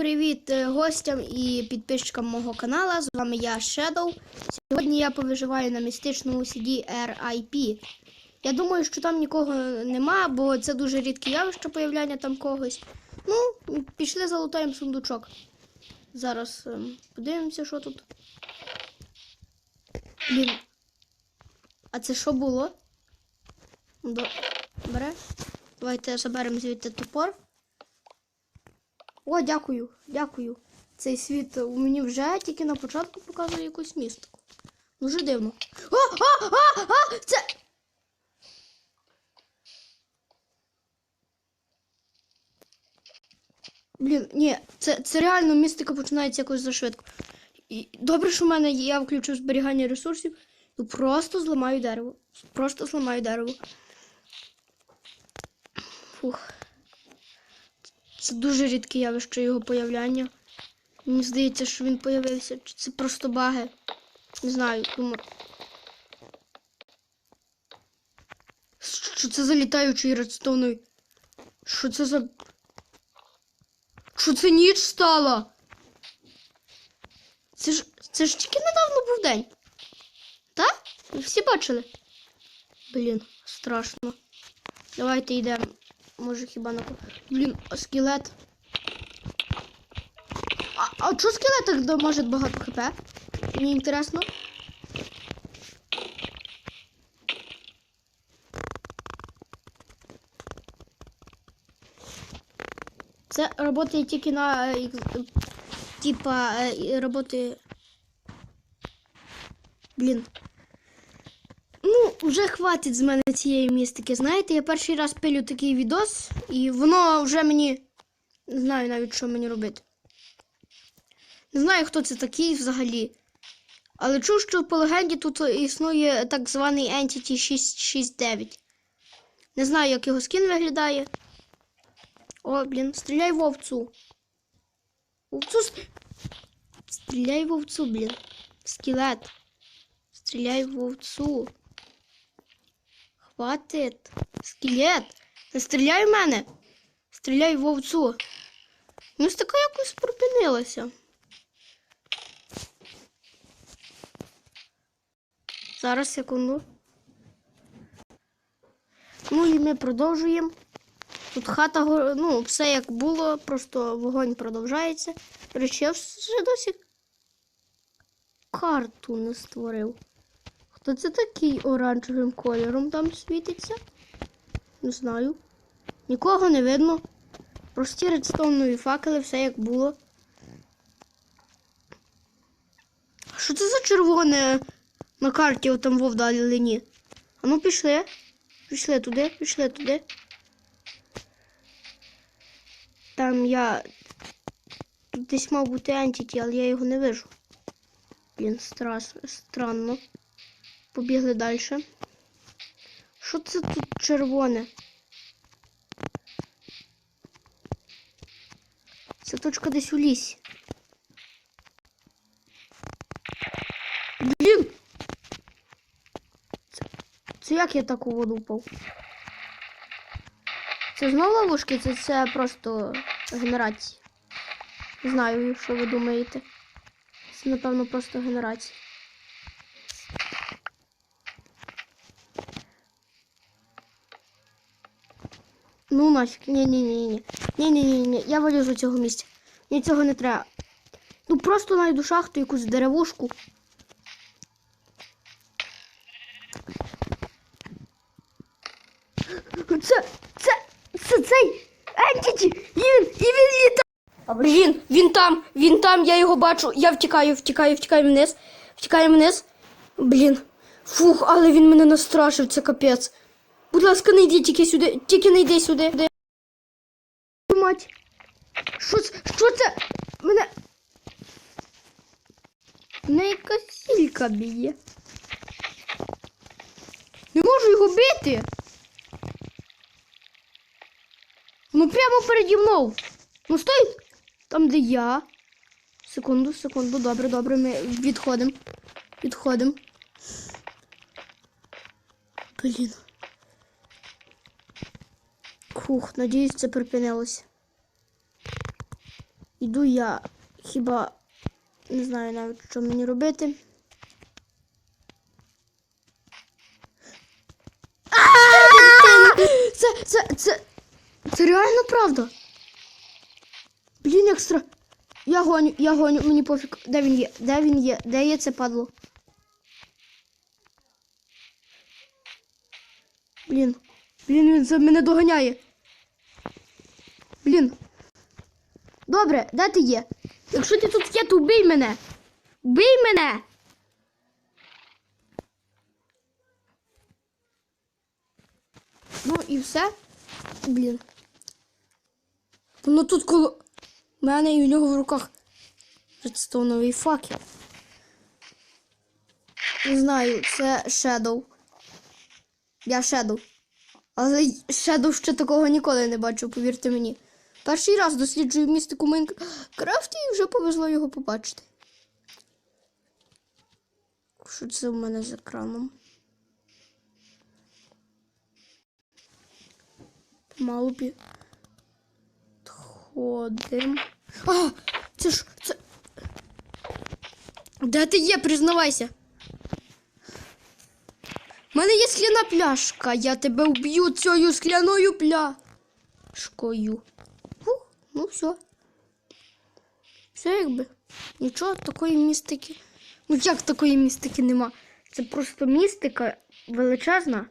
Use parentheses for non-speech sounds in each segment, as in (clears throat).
привіт е, гостям і підписчикам мого каналу. З вами я Shadow. Сьогодні я повиживаю на містичному CD RIP. Я думаю, що там нікого нема, бо це дуже рідке явище появляння там когось. Ну, пішли залутаємо сундучок. Зараз ем, подивимося, що тут. Блін. А це що було? До... Бере. Давайте заберемо звідти топор. О, дякую, дякую. Цей світ у мені вже тільки на початку показує якусь містику. Дуже дивно. А, а, а, а, це. Блін, ні, це, це реально містика починається якось зашвидко. І добре, що в мене є, я включу зберігання ресурсів. Ну просто зламаю дерево. Просто зламаю дерево. Фух. Це дуже рідке явище його появляння. Мені здається, що він появився. Чи це просто баги? Не знаю, думаю. Що це за літаючий редстоуновий? Що це за. Що це ніч стала? Це ж це ж тільки недавно був день. Так? Ви всі бачили? Блін, страшно. Давайте йдемо. Може хіба на Блін, скелет. А, а чого скелет так дамажить багато хп? Мені інтересно. Це працює тільки на е, типа е, роботи. Блін. Ну, вже хватить з мене цієї містики. Знаєте, я перший раз пилю такий відос, і воно вже мені. Не знаю навіть, що мені робити. Не знаю, хто це такий взагалі. Але чув, що по легенді тут існує так званий Entity 669. Не знаю, як його скін виглядає. О, блін, стріляй в овцу. Овцу. Стріляй в овцу, блін. Скелет. Стріляй в овцу. Хватит. Скелет. Не стріляй в мене. Стріляй в овцу. Ну, така якось припинилася. Зараз секунду. Ну і ми продовжуємо. Тут хата, ну, все як було, просто вогонь продовжається. До речі, я вже досі карту не створив. Хто це такий оранжевим кольором там світиться? Не знаю. Нікого не видно. Прості редстоунові факели, все як було. Що це за червоне на карті отам в вдалині? А ну пішли. Пішли туди, пішли туди. Там я. Тут десь мав бути ентіті, але я його не вижу. Блін, страс... странно. Побігли далі. Що це тут червоне? Це точка десь у лісі. Блін! Це, це як я так у воду впав? Це знову ловушки, це, це просто генерація. Не знаю, що ви думаєте. Це, напевно, просто генерація. Ну нафіг, ні-ні-ні-ні. Ні-ні-ні, я вилізу цього місця. Мені цього не треба. Ну просто найду шахту, якусь деревушку. Це, це, це цей Ентіті! Він, і він літає! Блін, він там, він там, я його бачу. Я втікаю, втікаю, втікаю вниз. Втікаю вниз. Блін. Фух, але він мене настрашив, це капець. Будь ласка, не йди тільки сюди, тільки не йди сюди. Мать. Що це? Що це? Мене. Мене якась сілька б'є. Не можу його бити. Ну прямо переді мною. Ну стой! Там, де я. Секунду, секунду, добре, добре, ми відходимо. Відходимо. Блін. Фух, надіюсь, це припинилося. Іду я хіба не знаю навіть, що мені робити. Це, це, це, це реально правда. Блін, екстра. Я гоню, я гоню, мені пофіг. Де він є? Де він є? Де є це падло? Блін. Блін, він за мене доганяє. Блін. Добре, де ти є? Якщо ти тут є, то вбий мене. Вбий мене. Ну і все. Блін. Воно тут коло У мене і у нього в руках редстоуновий факел. Не знаю, це Shadow. Я Shadow. Але Shadow ще такого ніколи не бачив, повірте мені. Перший раз досліджую містику Майнкрафті і вже повезло його побачити. Що це в мене з екраном? Мало б. А! Це ж. Це. Де ти є, признавайся. У мене є скляна пляшка. Я тебе вб'ю цією скляною пляшкою. Ну все. Все якби. Нічого такої містики. Ну як такої містики нема? Це просто містика величезна.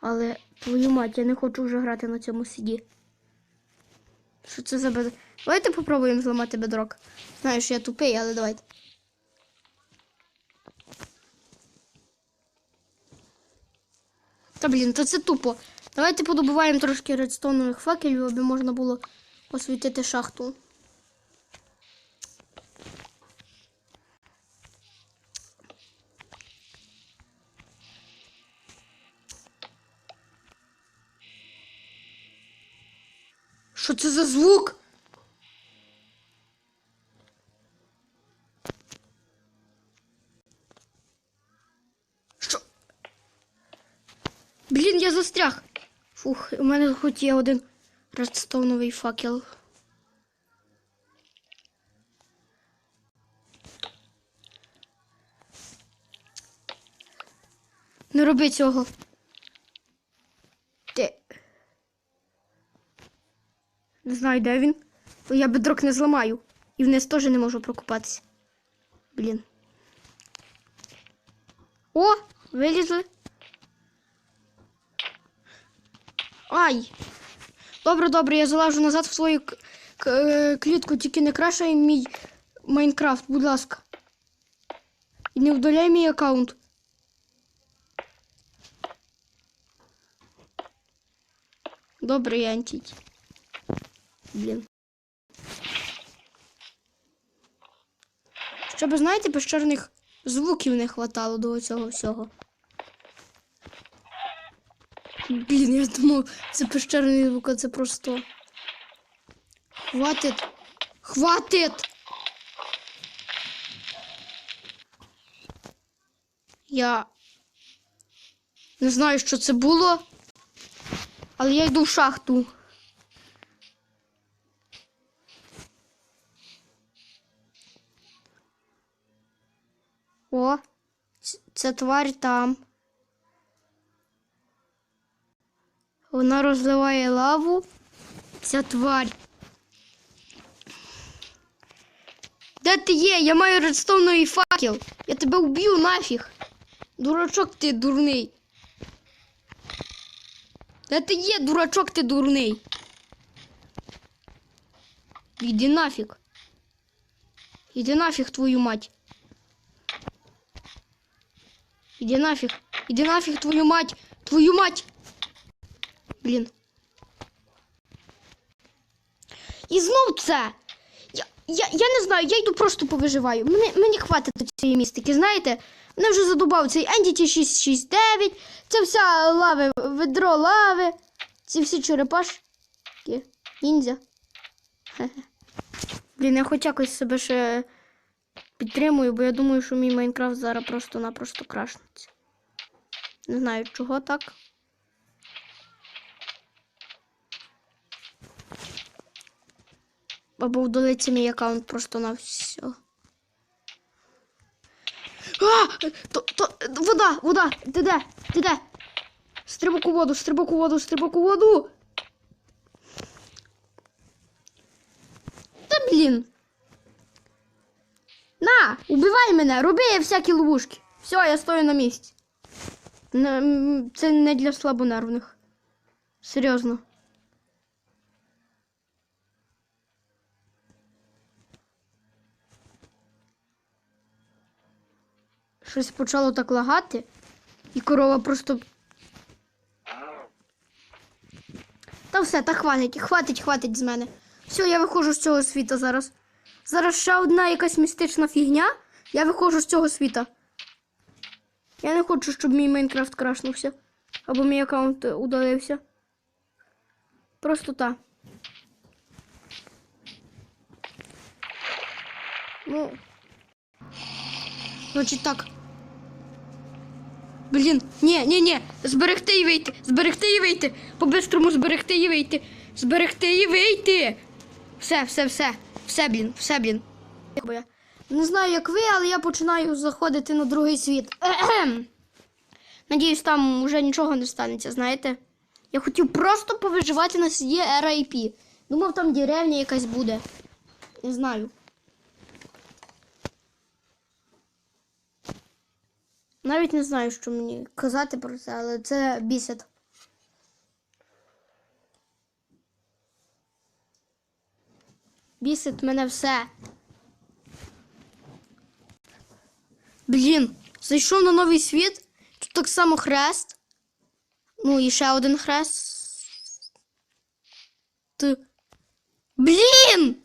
Але твою мать, я не хочу вже грати на цьому сіді. Що це за бед... Давайте попробуємо зламати бедрок. Знаю, що я тупий, але давайте. Та блін, та це тупо. Давайте подобуваємо трошки редстонових факелів, аби можна було освітити шахту. Що це за звук? Фух, у мене хоч є один редстоуновий факел. Не роби цього. Ти. Не знаю, де він. Бо я бедрок не зламаю. І вниз теж не можу прокопатися. Блін. О, вилізли. Ай. Добре, добре, я залажу назад в свою е, клітку, тільки не крашай мій Майнкрафт, будь ласка. І не вдаляй мій аккаунт. Добре, я антіть. Блін. Щоб, знаєте, пещерних звуків не хватало до цього всього. Блін, я думав, це пещерний звук, а це просто. Хватит! Хватит! Я не знаю, що це було, але я йду в шахту. О, це тварь там. Вона розливає лаву. Ця тварь. Де ти є? Я маю редстоуновий факел. Я тебе вб'ю нафіг. Дурачок ти дурний. Де ти є, дурачок ти дурний? Іди нафіг. Іди нафіг твою мать. Іди нафіг. Іди нафіг твою мать. Твою мать. Блін. І знов це. Я, я, я не знаю, я йду просто повиживаю. Мені, мені хватить цієї містики, знаєте? Мене вже задубав цей Entity 669, це вся лави, ведро лави, ці всі черепашки, ніндзя. Хе-хе. Блін, я хоч якось себе ще підтримую, бо я думаю, що мій Майнкрафт зараз просто-напросто крашнеться. Не знаю, чого так. Або удалиться мій аккаунт просто на все. А! То, то, вода, вода, ти де? Ти де? Стрибок у воду, стрибок у воду, стрибок у воду. Та блін. На, убивай мене, роби всякі ловушки. Все, я стою на місці. Це не для слабонервних. Серйозно. Щось почало так лагати, і корова просто. Та все, та хватить, хватить, хватить з мене. Все, я виходжу з цього світа зараз. Зараз ще одна якась містична фігня. Я виходжу з цього світа. Я не хочу, щоб мій Майнкрафт крашнувся. Або мій аккаунт удалився. Просто так. Ну. Значить так. Блін, ні, ні, ні. Зберегти і вийти. Зберегти і вийти. По-бистрому зберегти і вийти. Зберегти і вийти. Все, все, все. Все, блін, все, блін. Не знаю, як ви, але я починаю заходити на другий світ. (clears throat) Надіюсь, там вже нічого не станеться, знаєте? Я хотів просто повиживати на сіді RIP. Думав, там деревня якась буде. Не знаю. Навіть не знаю, що мені казати про це, але це бісить. Бісить мене все. Блін, зайшов на новий світ. Тут так само хрест. Ну і ще один хрест. Ти... Блін!